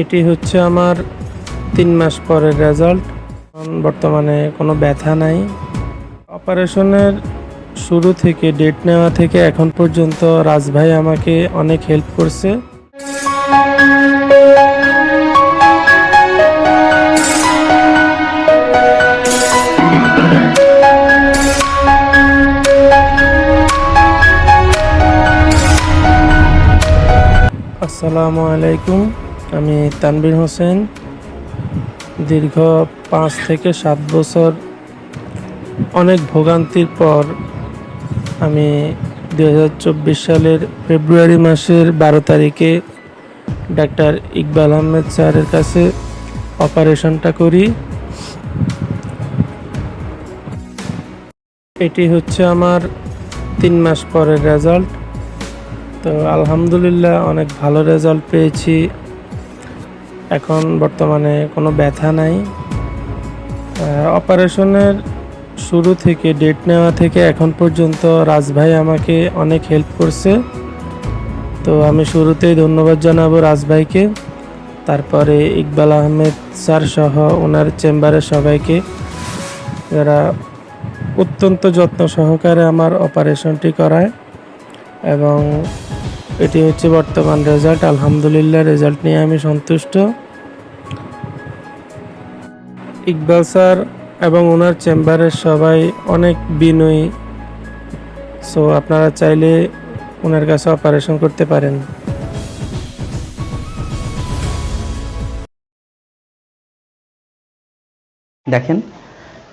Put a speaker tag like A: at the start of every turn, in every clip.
A: এটি হচ্ছে আমার তিন মাস পরের রেজাল্ট বর্তমানে কোনো ব্যথা নাই। অপারেশনের শুরু থেকে ডেট নেওয়া থেকে এখন পর্যন্ত রাজভাই আমাকে অনেক হেল্প করছে। আসসালামু আলাইকুম। আমি তানবির হোসেন, দীর্ঘ পাঁচ থেকে সাত বছর অনেক ভোগান্তির পর আমি দু হাজার চব্বিশ সালের ফেব্রুয়ারি মাসের বারো তারিখে ডাক্তার ইকবাল আহমেদ স্যারের কাছে অপারেশনটা করি। এটি হচ্ছে আমার তিন মাস পরের রেজাল্ট। তো আলহামদুলিল্লাহ অনেক ভালো রেজাল্ট পেয়েছি। এখন বর্তমানে কোনো ব্যথা নাই। অপারেশনের শুরু থেকে, ডেট নেওয়া থেকে এখন পর্যন্ত রাজভাই আমাকে অনেক হেল্প করছে। তো আমি শুরুতেই ধন্যবাদ জানাব রাজভাইকে তারপরে ইকবাল আহমেদ স্যার সহ ওনার চেম্বারের সবাইকে। যারা অত্যন্ত যত্ন সহকারে আমার অপারেশনটি করায় এবং এটি হচ্ছে বর্তমান রেজাল্ট আলহামদুলিল্লাহ রেজাল্ট নিয়ে আমি সন্তুষ্ট। ইকবাল স্যার এবং ওনার চেম্বারের সবাই অনেক বিনয়ী। সো আপনারা চাইলে ওনার কাছে অপারেশন করতে পারেন।
B: দেখেন,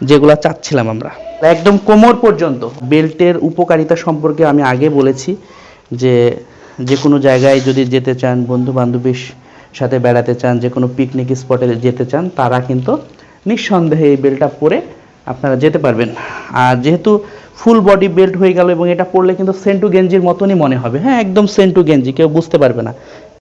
B: যেগুলা চাচ্ছিলাম আমরা। একদম কোমর পর্যন্ত। বেল্টের উপকারিতা সম্পর্কে আমি আগে বলেছি যে যে কোনো জায়গায় যদি যেতে চান বন্ধু বান্ধবীর সাথে বেড়াতে চান যে কোনো পিকনিক স্পটে যেতে চান, তারা কিন্তু নিঃসন্দেহে এই বেল্টটা পরে আপনারা যেতে পারবেন। আর যেহেতু ফুল বডি বেল্ট হয়ে গেল এবং এটা পরলে কিন্তু সেন্টু গেঞ্জির মতনই মনে হবে। হ্যাঁ একদম সেন্টু গেঞ্জি কেউ বুঝতে পারবে না।